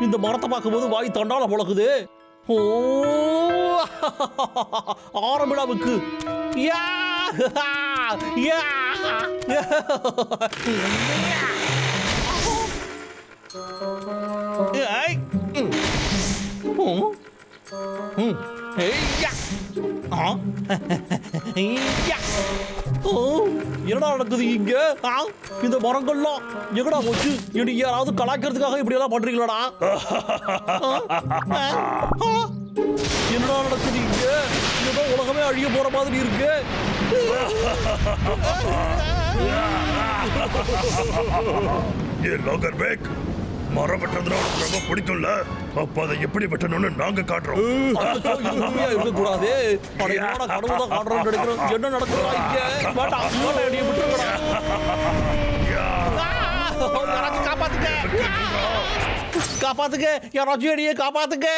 இந்த மரத்தை பார்க்கும்போது வாய் தொண்டால பொழக்குது ஆரம்பிடாவுக்கு யா யா ஏய். ம். ஆ. ஓ, என்னடா நடக்குது இங்க ஆ, இந்த மரங்கள்லாம் எங்கடா போச்சு இனி யாராவது கலாய்க்கிறதுக்காக இப்படி எல்லாம் பண்றீங்களாடா என்னடா நடக்குது இங்க ஏதோ உலகமே அழிய போற மாதிரி இருக்கு ये லாகர் பேக் மரம் வெட்டுறதுனா உனக்கு ரொம்ப பிடிக்கும்ல அப்ப அதை எப்படி வெட்டணும்னு நாங்க காட்டுறோம். காட்டுறோம்னு நினைக்கிறோம். என்ன நடக்குதா விட்டுருங்கடா. ஆ, யாராச்சும் என்னைய காப்பாத்துங்க.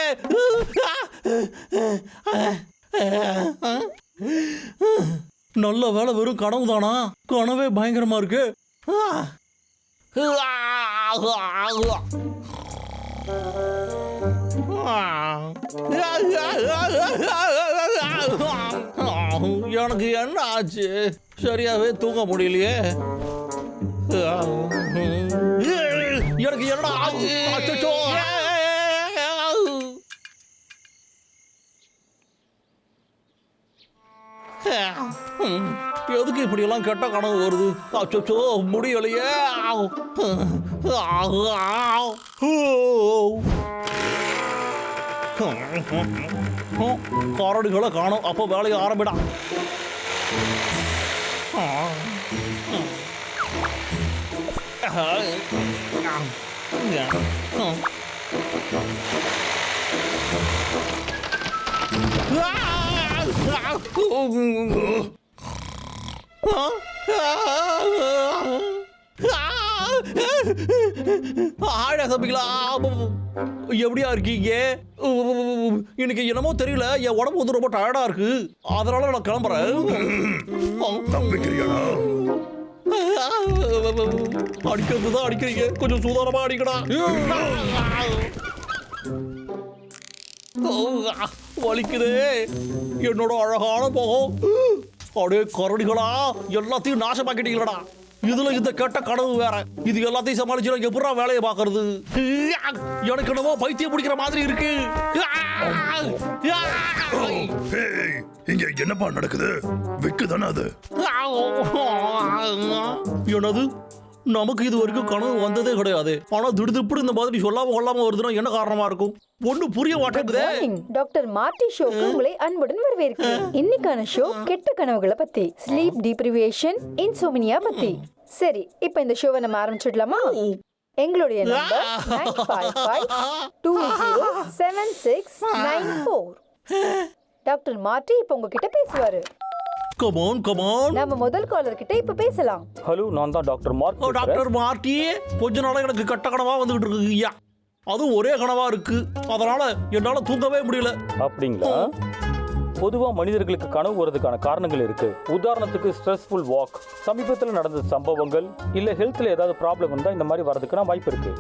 நல்ல வேலை வெறும் கனவு தானா கனவே பயங்கரமா இருக்கு. எனக்கு என்ன ஆச்சு சரியாவே தூங்க முடியலையே. எனக்கு என்னடா ஆச்சு? எதுக்கு இப்படி எல்லாம் கெட்ட கனவு வருது? அச்சோ முடியலையே. கரடுகளை காணும். அப்போ வேலையை ஆரம்பிடா. ஆழ தம்பிங்களா எப்படியா இருக்கீங்க? எனக்கு என்னமோ தெரியல என் உடம்பு வந்து ரொம்ப டயர்டா இருக்கு. அதனால நான் கிளம்புறேன். அடிக்கிறது தான் அடிக்கிறீங்க. கொஞ்சம் சூதானமா அடிக்கடா வலிக்குதே. என்னோட அழகான முகம். அப்படியே கரடிகளா எல்லாத்தையும் நாசமாக்கிட்டீங்களடா. இதுல இந்த கெட்ட கனவு வேற. இது எல்லாத்தையும் சமாளிச்சு எப்படா வேலையை பார்க்கறது? எனக்கு என்னமோ பைத்தியம் பிடிக்கிற மாதிரி இருக்கு. இங்க என்னப்பா நடக்குது? விக்கு தானே அது? என்னது? நமக்கு இது வரைக்கும் கனவு வந்ததே கிடையாது. ஆனா திடுதிப்புடு இந்த மாதிரி சொல்லாம கொள்ளாம வருதுன்னா என்ன காரணமா இருக்கும்? ஒண்ணு புரிய மாட்டேங்குதே. டாக்டர் மார்டி ஷோக்கு உங்களை அன்புடன் வரவேற்கிறேன். இன்னைக்கான ஷோ கெட்ட கனவுகளை பத்தி ஸ்லீப் டிப்ரிவேஷன் இன்சோமினியா பத்தி. சரி இப்போ இந்த ஷோவை நம்ம ஆரம்பிச்சிடலாமா? எங்களுடைய number nine five five two zero seven six nine four doctor Marty இப்போ உங்ககிட்ட பேசுவாரு. கமான் கமான் நம்ம முதல் காலர் கிட்ட இப்ப பேசலாம். ஹலோ நான் தான் டாக்டர் மார்க் ஓ. டாக்டர் மார்ட்டி கொஞ்ச நாளா எனக்கு கட்ட கனவா வந்துகிட்டு இருக்கு ஐயா. அதுவும் ஒரே கனவா இருக்கு. அதனால என்னால தூங்கவே முடியல. அப்படிங்களா? பொதுவா மனிதர்களுக்கு கனவு வரதுக்கான காரணங்கள் இருக்கு. உதாரணத்துக்கு ஸ்ட்ரெஸ்ஃபுல் வாக் சமீபத்தில் நடந்த சம்பவங்கள் இல்ல ஹெல்த்ல ஏதாவது ப்ராப்ளம் இருந்தா இந்த மாதிரி வரதுக்கான வாய்ப்பு இருக்கு.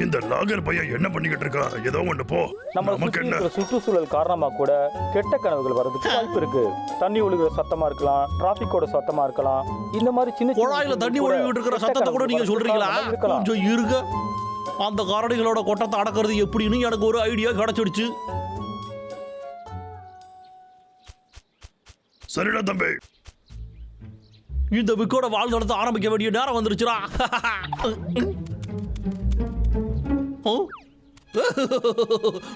இந்த லாகர் பையன் என்ன பண்ணிக்கிட்டு இருக்கான் ஏதோ ஒண்ணு போ. நம்ம நமக்கு சுற்றி என்ன? சுற்றுச்சூழல் காரணமா கூட கெட்ட கனவுகள் வர்றதுக்கு வாய்ப்பு இருக்கு. தண்ணி ஒழுகுற சத்தமா இருக்கலாம் டிராபிக்கோட சத்தமா இருக்கலாம் இந்த மாதிரி சின்ன சின்ன குழாயில தண்ணி ஒழுகிட்டு இருக்கிற சத்தத்தை கூட நீங்க சொல்றீங்களா? கொஞ்சம் இருங்க. அந்த காரணிகளோட கொட்டத்தை அடக்கிறது எப்படின்னு எனக்கு ஒரு ஐடியா கிடைச்சிடுச்சு. சரிடா தம்பி. இந்த விக்கோட வாழ் நடத்த ஆரம்பிக்க வேண்டிய நேரம் வந்துருச்சுடா?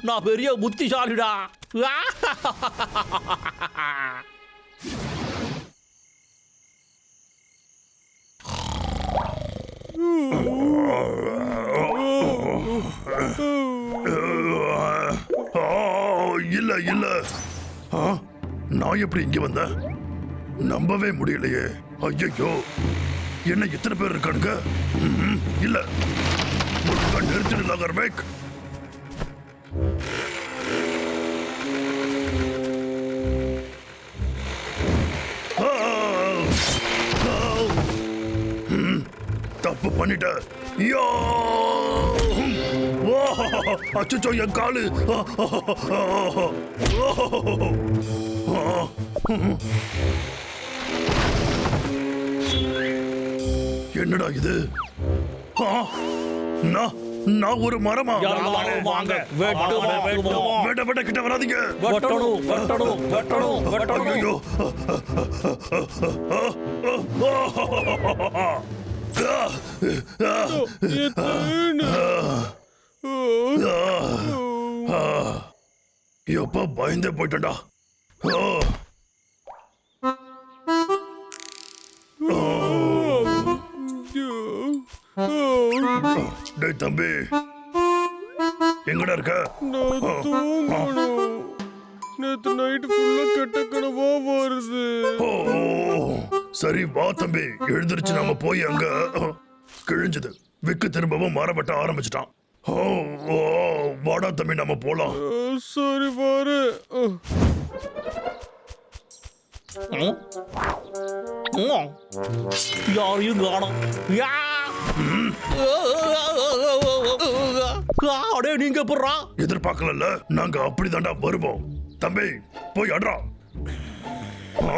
நான் பெரிய புத்திசாலிடா. ஆ, இல்ல இல்ல. ஆ, நான் எப்படி இங்க வந்தேன்? நம்பவே முடியலையே. ஐயோ என்ன எத்தனை பேர் இருக்கானுங்க? இல்ல. நிறுத்திடு லாகர் தப்பு பண்ணிட்ட. யோ! ஓ அச்சோ என் காலு. என்னடா இது? ஆ, நான் நான் ஒரு மரமா? வாங்க கிட்ட வராதீங்க. வெட்டணும் வெட்டணும் வெட்டணும் வெட்டணும். எப்ப பயந்தே போயிட்டா டேய் தம்பி. எங்கடா இருக்க? நான் தூங்கணும். நேத்து நைட்டு ஃபுல்லா கெட்ட கனவா வருது. ஓ, சரி வா தம்பி. எழுந்திருச்சு நாம போய் அங்க கிழிஞ்சது. விக்கு திரும்பவும் மரவட்ட ஆரம்பிச்சிட்டான். வாடா தம்பி நம்ம போலாம். சரி பாரு. யாரையும் காணோம். யா! அடே நீங்க போடுறா எதிர்பார்க்கல நாங்க அப்படிதான்டா வருவோம் தம்பி போய் அட்றா ஆ,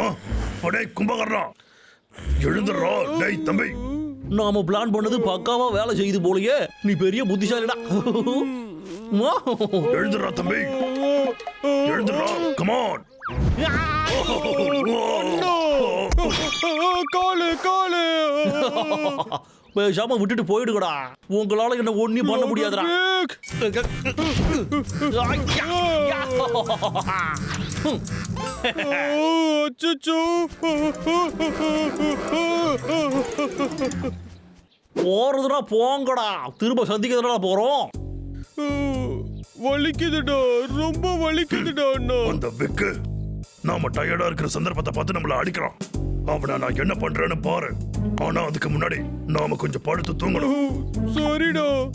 அடே கும்பகர்ணா எழுந்துடுறா டேய் தம்பி நாம பிளான் பண்ணது பக்காவா வேலை செய்யுது போலயே நீ பெரிய புத்திசாலிடா எழுந்துடுறா தம்பி எழுந்துடுறா கமான் காலு காலு பேசாம விட்டுட்டு போயிடுங்கடா. உங்களால என்ன ஒண்ணும் பண்ண முடியாதுடா. போறதுடா போங்கடா. திரும்ப சந்திக்கிறதுடா போறோம். வலிக்குதுடா ரொம்ப வலிக்குதுடா அண்ணா. அந்த விக்கு. நாம டயர்டா இருக்கிற சந்தர்ப்பத்தை பார்த்து நம்மள அடிக்கிறான். அவனை நான் என்ன பண்றேன்னு பாரு. ஆனா அதுக்கு முன்னாடி நாம கொஞ்சம் படுத்து தூங்கணும். சரிடா.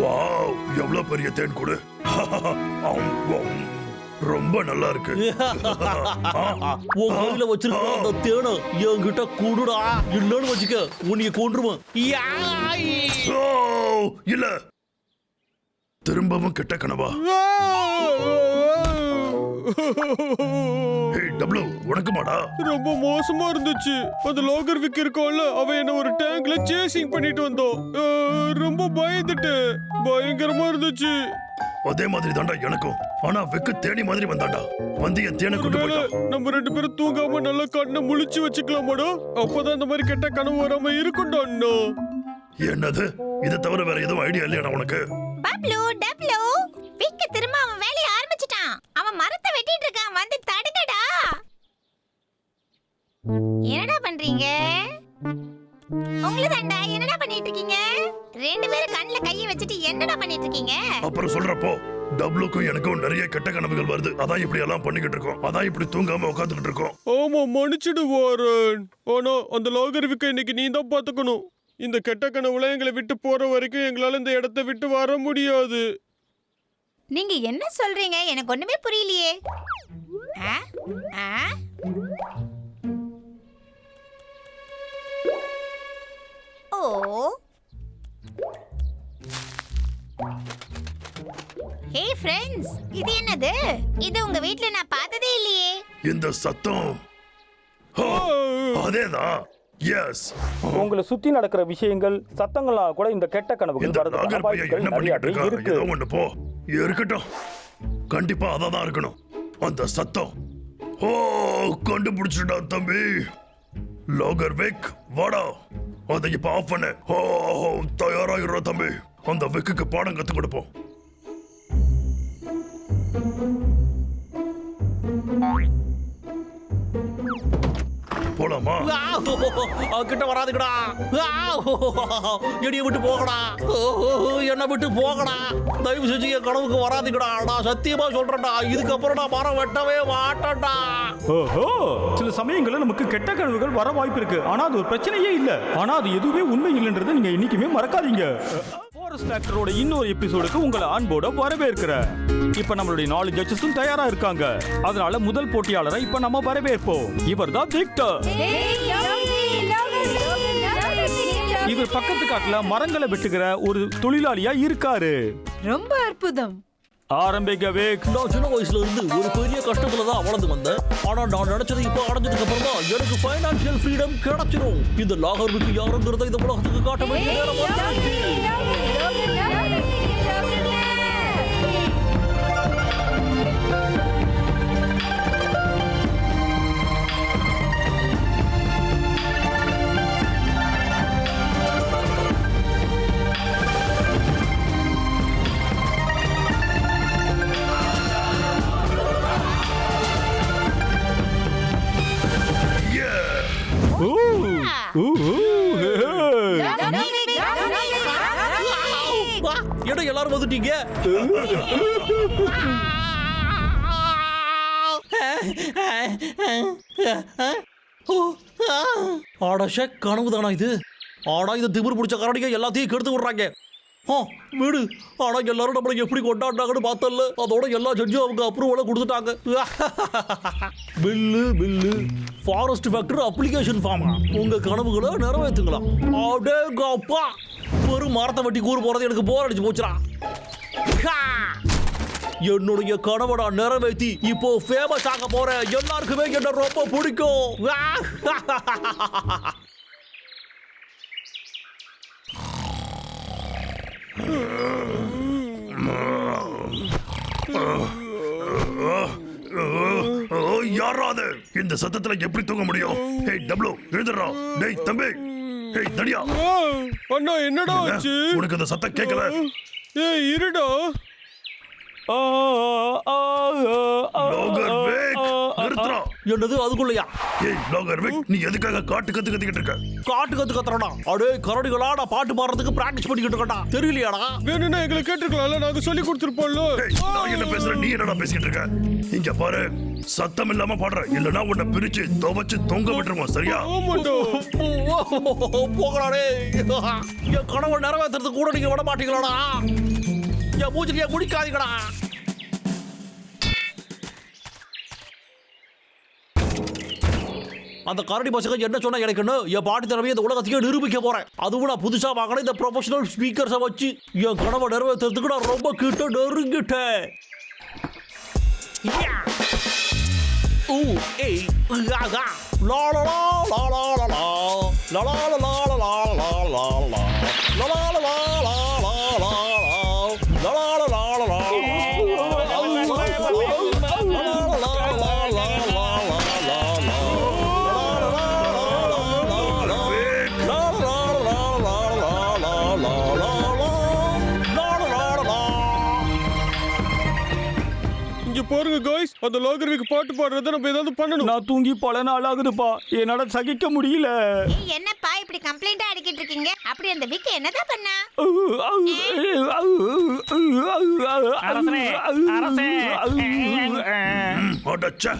வாவ் எவ்வளவு பெரிய தேன் கூடு. ஆம். ரொம்ப நல்லா இருக்கு உன் கையில வச்சிருக்க அந்த தேனை என்கிட்ட கூடுடா. இல்லன்னு வச்சுக்க உன்னைய! ஓ, இல்ல. திரும்பவும் கெட்ட கனவா? ஹே டப்ளு உனக்குமாடா ரொம்ப மோசமா இருந்துச்சு. அந்த லோகர் விக் இருக்கான்ல அவன் என்ன ஒரு டேங்க்ல சேசிங் பண்ணிட்டு வந்தோம் ரொம்ப பயந்துட்டேன். பயங்கரமா இருந்துச்சு. அதே மாதிரி தான்டா எனக்கும். ஆனா வெக்கு தேனி மாதிரி வந்தான்டா. வந்து என் தேனை கொண்டு போயிட்டான். நம்ம ரெண்டு பேரும் தூங்காம நல்லா கண்ணை முழிச்சு வச்சுக்கலாமாடா? அப்பதான் இந்த மாதிரி கெட்ட கனவு வராம இருக்கும்டா அண்ணா. என்னது? இதை தவிர வேற எதுவும் ஐடியா இல்லையாடா உனக்கு? பப்ளு டப்ளு. விக்க திரும்ப அவன் வேலைய ஆரம்பிச்சிட்டான். அவன் மரத்தை வெட்டிட்டு இருக்கான். வந்து தடுங்கடா. என்னடா பண்றீங்க? உங்களுதாண்டா என்னடா பண்ணிட்டு இருக்கீங்க? ரெண்டு பேரும் கண்ணுல கையை வச்சுட்டு என்னடா பண்ணிட்டு இருக்கீங்க? அப்புறம் சொல்றப்போ டப்ளுக்கும் எனக்கும் நிறைய கெட்ட கனவுகள் வருது. அதான் இப்படி எல்லாம் பண்ணிக்கிட்டு இருக்கோம். அதான் இப்படி தூங்காம உட்காந்துக்கிட்டு இருக்கோம். ஆமா மன்னிச்சிடு வாரன். ஆனா அந்த லாகர் விக்க இன்னைக்கு நீ தான் பாத்துக்கணும். இந்த கெட்ட கனவுல எங்களை விட்டு போற வரைக்கும் எங்களால இந்த இடத்தை விட்டு வர முடியாது. நீங்க என்ன சொல்றீங்க? எனக்கு ஒண்ணுமே புரியலையே. ஆ? ஆ? ஓ ஹே ஃப்ரெண்ட்ஸ் இது என்னது? இது உங்க வீட்ல நான் பார்த்ததே இல்லையே. இந்த சத்தம். அதேதான். எஸ் உங்களை சுத்தி நடக்கிற விஷயங்கள் சத்தங்கள்லாம் கூட இந்த கெட்ட கனவுகள் இந்த வரதுக்கான நாகர் பையன் வாய்ப்புகள் என்ன பண்ணிக்கிட்டு நிறையவே இருக்கா. ஏதோ ஒண்ணு போ. இருக்கட்டும். கண்டிப்பா அதான் இருக்கணும். அந்த சத்தம். ஓ கண்டுபிடிச்சுடா தம்பி. லாகர் வெக் வாடா. அதை இப்ப ஆஃப் பண்ணு. ஓ தயாராகிடுறா தம்பி. அந்த வெக்குக்கு பாடம் கத்து கொடுப்போம். போலாமா? கிட்ட வராதுங்கடா. ஆ, என்னைய விட்டு போகடா. என்னை விட்டு போகடா. தயவு செஞ்சு என் கனவுக்கு வராதுங்கடா. நான் சத்தியமா சொல்றேன்டா. இதுக்கப்புறம் நான் மரம் வெட்டவே மாட்டேன்டா. ஓஹோ சில சமயங்கள்ல நமக்கு கெட்ட கனவுகள் வர வாய்ப்பு இருக்கு. ஆனா அது ஒரு பிரச்சனையே இல்ல. ஆனா அது எதுவுமே உண்மை இல்லைன்றதை நீங்க என்னைக்குமே மறக்காதீங்க. மாஸ் ஃபேக்டரோட இன்னொரு எபிசோடுக்கு உங்களை அன்போட வரவேற்கிறேன். இப்ப நம்மளுடைய நாலு ஜட்ஜஸும் தயாரா இருக்காங்க. அதனால முதல் போட்டியாளரை இப்ப நம்ம வரவேற்போம். இவர் தான் விக்டர் இவர் பக்கத்து காட்டுல மரங்களை வெட்டுகிற ஒரு தொழிலாளியா இருக்காரு. ரொம்ப அற்புதம். ஆரம்பிக்க வேக் நான் சின்ன வயசுல இருந்து ஒரு பெரிய கஷ்டத்துல தான் வளர்ந்து வந்தேன். ஆனா நான் நினைச்சது இப்ப அடைஞ்சதுக்கு அப்புறம் தான் எனக்கு ஃபைனான்சியல் ஃப்ரீடம் கிடைச்சிரும். இந்த லாகர்வுக்கு யாருங்கிறத இந்த உலகத்துக்கு காட்ட வேண்டிய Yeah. வா, எல்லாரும் வந்துட்டீங்க? ஆடாஷ கனவு தானா இது? ஆடா இந்த திமிர் பிடிச்ச கரடிங்க எல்லாத்தையும் கெடுத்து விடுறாங்க. ஆ வீடு. ஆனா எல்லாரும் நம்மளை எப்படி கொண்டாடுறாங்கன்னு பார்த்தல அதோட எல்லா ஜட்ஜும் அவங்க அப்ரூவலை கொடுத்துட்டாங்க. Bill bill. Forest factory application pharma உங்க கனவுகளை நிறைவேற்றுங்களா அடேங்க அப்பா வெறும் மரத்தை வெட்டி கூறு போறது எனக்கு போர் அடிச்சு போச்சுடா. ஹா! என்னுடைய கனவை நிறைவேற்றி இப்போ ஃபேமஸ் ஆக போறேன் எல்லாருக்குமே என்ன ரொம்ப பிடிக்கும். ஓ, இந்த சத்தத்துல எப்படி தூங்க முடியும்? ஹேய் டப்ளு எழுதுறா டேய் தம்பி. ஹேய் தடியா ஆ, அண்ணா என்னடா ஆச்சு? உனக்கு அந்த சத்தம் கேட்கல ஏய் இருடா. ஆ, ஆ, ஆ, ஆ, லோகர் வேக் நிறுத்துறா என்னது அதுக்குள்ளயா? ஏய் லோகர் வேக் நீ எதுக்காக காட்டு கத்து கத்திக்கிட்டு இருக்க? காட்டு கத்து கத்துறடா அடே கரடிகளா நான் பாட்டு பாடுறதுக்கு பிராக்டிஸ் பண்ணிக்கிட்டு இருக்கடா தெரியலையாடா? வேணும்னா எங்களை கேட்டிருக்கலாம்ல நாங்க சொல்லி கொடுத்துருப்போம்ல. நான் என்ன பேசுறேன்? நீ என்னடா பேசிக்கிட்டு இருக்க? இங்க பாரு சத்தம் இல்லாம பாடுற. இல்லனா உன்னை பிரிச்சு துவைச்சு தொங்க விட்டுருவோம் சரியா? போகலாடே. என் கனவை நிறைவேற்றுறதுக்கு கூட நீங்க விட மாட்டீங்களாடா. என் மூச்சுக்கு ஏன் அந்த கரடி பசங்க என்ன சொன்னா எனக்குன்னு என் பாட்டு திறமையை இந்த உலகத்தையே நிரூபிக்க போறேன் அதுவும் நான் புதுசா வாங்கின இந்த ப்ரொஃபஷனல் ஸ்பீக்கர்ஸை வச்சு என் கனவை நிறைவேற்றுறதுக்கு நான் ரொம்ப கிட்ட நெருங்கிட்டேன் லா லா லா லா லா லா லா லா லா லா லா லா பாருங்க காய்ஸ் அந்த லோகர்விக்கு பாட்டு பாடுறத நம்ம ஏதாவது பண்ணணும் நான் தூங்கி பல நாள் ஆகுதுப்பா என்னால சகிக்க முடியல என்னப்பா இப்படி கம்ப்ளைண்டா அடிக்கிட்டு இருக்கீங்க அப்படி அந்த விக்கு என்னதான் பண்ணா அரசனே, அரசே. அடச்சே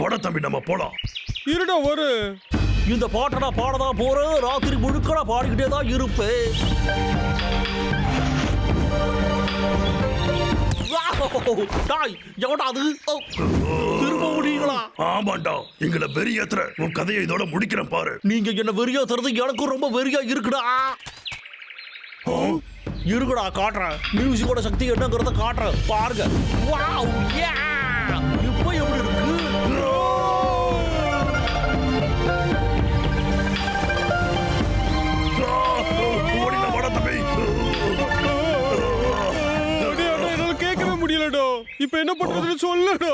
வட தம்பி நம்ம போலாம் இருடா ஒரு இந்த பாட்டை நான் பாடதான் போறேன் ராத்திரி முழுக்க நான் பாடிக்கிட்டே தான் இருப்பேன் டாய் எவடா அது திரும்ப முடியுங்களா ஆமாண்டா எங்களை வெறியேத்துற உன் கதையை இதோட முடிக்கிறேன் பாரு நீங்க என்ன வெறியேத்துறது எனக்கும் ரொம்ப வெறியா இருக்குடா இருக்குடா காட்டுறேன் மியூசிக்கோட சக்தி என்னங்கிறத காட்டுறேன் பாருங்க வாவ் யா இப்போ முடியலடா இப்ப என்ன பண்றதுன்னு சொல்லுடா.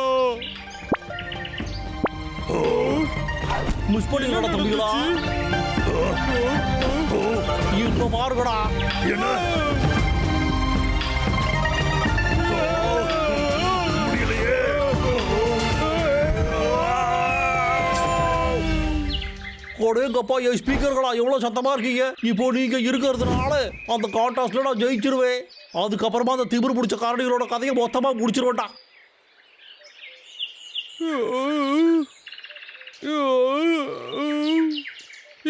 மிஸ் பண்ணிங்களா தம்பிகளா. இப்போ பாருங்கடா என்ன? கொடேங்கப்பா என் ஸ்பீக்கர்களா எவ்வளோ சத்தமா இருக்கீங்க? இப்போ நீங்க இருக்கிறதுனால அந்த கான்டாஸ்ட்ல நான் ஜெயிச்சிருவேன். அதுக்கப்புறமா அந்த திமிரு பிடிச்ச காரணிகளோட கதையை மொத்தமா முடிச்சிருவேன்டா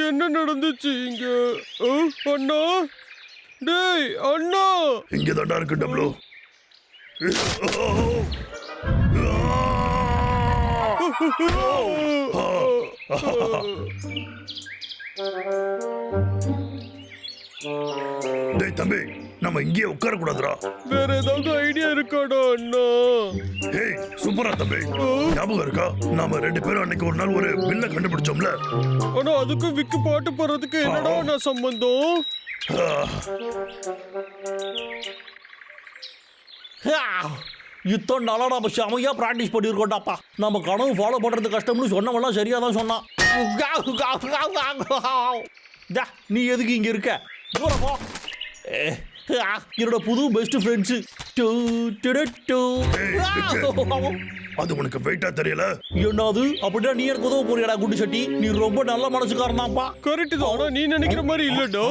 என்ன நடந்துச்சு இங்க? அண்ணா? டேய் அண்ணா! இங்க தாண்டா இருக்கு டப்ளு. டேய் தம்பி. நம்ம இங்கேயே உட்கார கூடாதுடா வேற ஏதாவது ஐடியா இருக்காடா அண்ணா? ஏய் சூப்பரா தம்பி. ஞாபகம் இருக்கா? நாம ரெண்டு பேரும் அன்னைக்கு ஒரு நாள் ஒரு பில்ல கண்டுபிடிச்சோம்ல? ஆனா அதுக்கும் விக்கு பாட்டு போடுறதுக்கு என்னடா நான் சம்பந்தம்? இத்தனை நாளா நம்ம செமையா ப்ராக்டிஸ் பண்ணியிருக்கோம்டாப்பா. நம்ம கனவு ஃபாலோ பண்றது கஷ்டம்னு சொன்னவெல்லாம் சரியா தான் சொன்னான் டா, நீ எதுக்கு இங்க இருக்க? தூரம் போ. ஏ, என்னோட புது பெஸ்ட் ஃப்ரெண்ட்ஸு. அது உனக்கு வெயிட்டா தெரியல? என்னது? அப்படின்னா நீ எனக்கு உதவ போறியடா குண்டு சட்டி? நீ ரொம்ப நல்ல மனசுக்காரனாப்பா. கரெக்ட் தான். ஆனா நீ நினைக்கிற மாதிரி இல்லடா.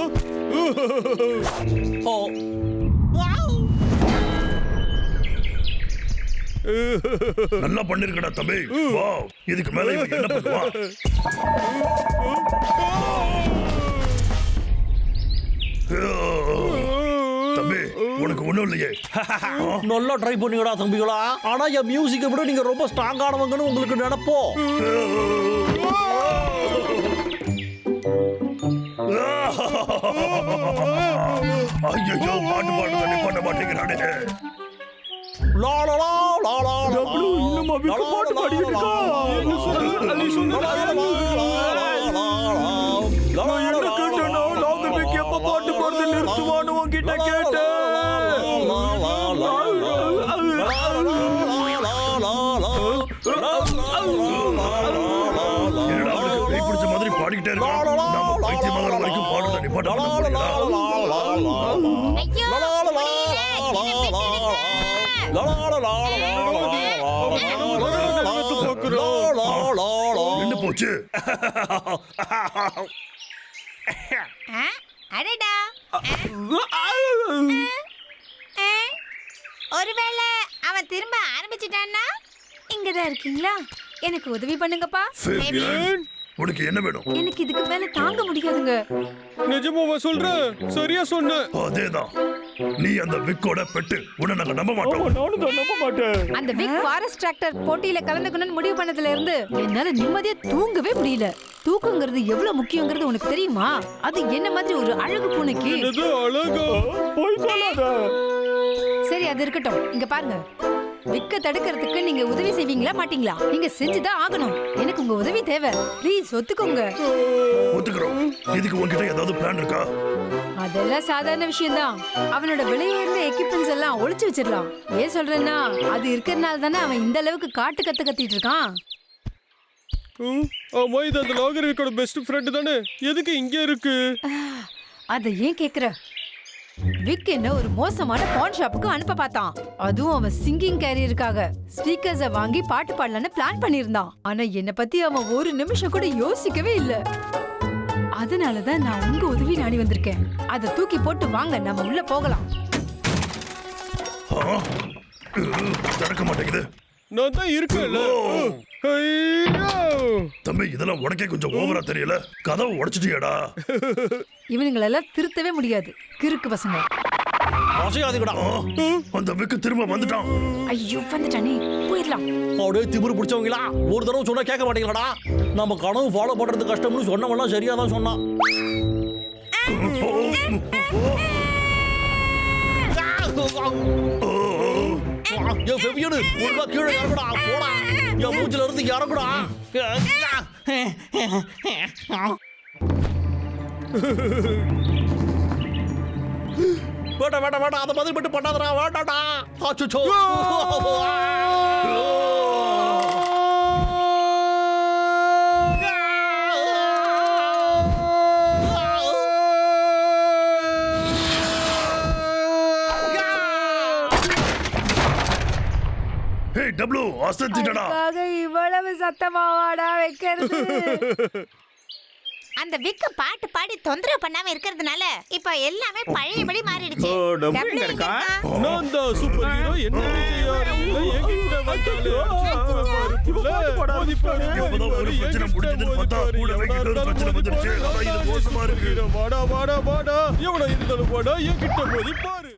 நல்லா பண்ணிருக்கடா தம்பி. வா இதுக்கு மேல இவன் என்ன பண்ணுவான் தம்பி உனக்கு ஒண்ணும் இல்லையே நல்லா ட்ரை பண்ணீங்கடா தம்பிகளா ஆனா என் மியூசிக்கை விட நீங்க ரொம்ப ஸ்ட்ராங்கானவங்கன்னு உங்களுக்கு நினைப்போ ஐயோ பாட்டு பண்ணி பண்ண மாட்டேங்கிறானே பாட்டு பாடுறது நிறுத்துவான்னு உங்ககிட்ட கேட்டேன் ஐயோ முடியல என்னை விட்டுடுங்க. போச்சு ஆ? அடடா ஆ? ஒருவேளை அவன் திரும்ப ஆரம்பிச்சிட்டான்னா இங்கதான் இருக்கீங்களா எனக்கு உதவி பண்ணுங்கப்பா ஃபேபியன் உனக்கு என்ன வேணும்? எனக்கு இதுக்கு மேல தாங்க முடியாதுங்க. நிஜமாவா சொல்ற? சரியா சொன்ன. அதேதான். நீ அந்த விக்கோட பெட்டு உன்னை நாங்க நம்ப மாட்டோம். நானும் தான் நம்ப மாட்டேன். அந்த பிக் ஃபாரஸ்ட் டிராக்டர் போட்டியில கலந்துக்கணும்னு முடிவு பண்ணதுல இருந்து என்னால நிம்மதியா தூங்கவே முடியல. தூக்கங்கிறது எவ்வளவு முக்கியங்கிறது உனக்கு தெரியுமா? அது என்ன மாதிரி ஒரு அழகு பூனைக்கு? அழகா? போய் சொல்லாத. சரி அது இருக்கட்டும். இங்க பாருங்க. விக்க தடுக்கிறதுக்கு நீங்க உதவி செய்வீங்களா மாட்டீங்களா? நீங்க செஞ்சுதான் ஆகணும். எனக்கு உங்க உதவி தேவை. ப்ளீஸ் ஒத்துக்கோங்க. ஒத்துக்கிறோம். இதுக்கு உன்கிட்ட ஏதாவது பிளான் இருக்கா? அதெல்லாம் சாதாரண விஷயம்தான். அவனோட விலையுயர்ந்த எக்யூப்மெண்ட்ஸ் எல்லாம் ஒளிச்சு வச்சிடலாம். ஏன் சொல்றேன்னா அது இருக்கிறதுனால தானே அவன் இந்த அளவுக்கு காட்டு கத்து கத்திட்டு இருக்கான். ம், ஆமா இது அந்த லாகரிக்கோட பெஸ்ட் ஃப்ரெண்ட் தானே? எதுக்கு இங்க இருக்கு? அதை ஏன் கேக்குற? விக் என்ன ஒரு மோசமான பான் ஷாப்புக்கு அனுப்ப பார்த்தான். அதுவும் அவன் சிங்கிங் கேரியருக்காக ஸ்பீக்கர்ஸ வாங்கி பாட்டு பாடலான்னு பிளான் பண்ணியிருந்தான். ஆனா என்ன பத்தி அவன் ஒரு நிமிஷம் கூட யோசிக்கவே இல்ல. அதனாலதான் நான் உங்க உதவி நாடி வந்திருக்கேன். அதை தூக்கி போட்டு வாங்க நம்ம உள்ள போகலாம். திறக்க மாட்டேங்குது. நான் தான் இருக்கேன்ல. ஐயோ! தம்பி இதெல்லாம் உனக்கே கொஞ்சம் ஓவரா தெரியல. கதவை உடைச்சிட்டியாடா. இவனுங்களெல்லாம் திருத்தவே முடியாது. கிறுக்கு பசங்க. அசையாதுங்கடா? அந்த விக்கு திரும்ப வந்துட்டான். ஐயோ வந்துட்டானே. போயிடலாம். அப்படியே திமிரு பிடிச்சவங்களா? ஒரு தடவை சொன்னா கேட்க மாட்டீங்களாடா? நம்ம கனவு ஃபாலோ பண்றது கஷ்டம்னு சொன்னவெல்லாம் சரியா தான் சொன்னான் என் ஃபெவியனு ஒழுங்கா கீழே இறங்குடா போடா. என் மூச்சில இருந்து இறங்குடா. வேண்டாம் வேண்டாம் வேண்டாம். அதை மாதிரி மட்டும் பண்ணாதடா வேண்டாடா ஆச்சுச்சோ ஹே டப்ளு அசத்திட்டடா இவ்வளவு சத்தமாவாடா வைக்கிறது அந்த விக்க பாட்டு பாடி தொந்தரவு பண்ணாம இருக்கிறதுனால இப்ப எல்லாமே பழையபடி மாறிடுச்சு ஓ, டப்பு டபுள் எங்க எங்க இருக்கா? இருக்கா? நான் தான் சூப்பர் ஹீரோ என்ன என்கிட்ட இப்பதான் ஒரு பிரச்சனை முடிஞ்சதுன்னு பார்த்தா கூட வைக்கிட்டு ஒரு பிரச்சனை வந்துருச்சு. அதான் இது மோசமா இருக்கு. வாடா வாடா வாடா எவனா இருந்தாலும் வாடா என்கிட்ட மோதி பாரு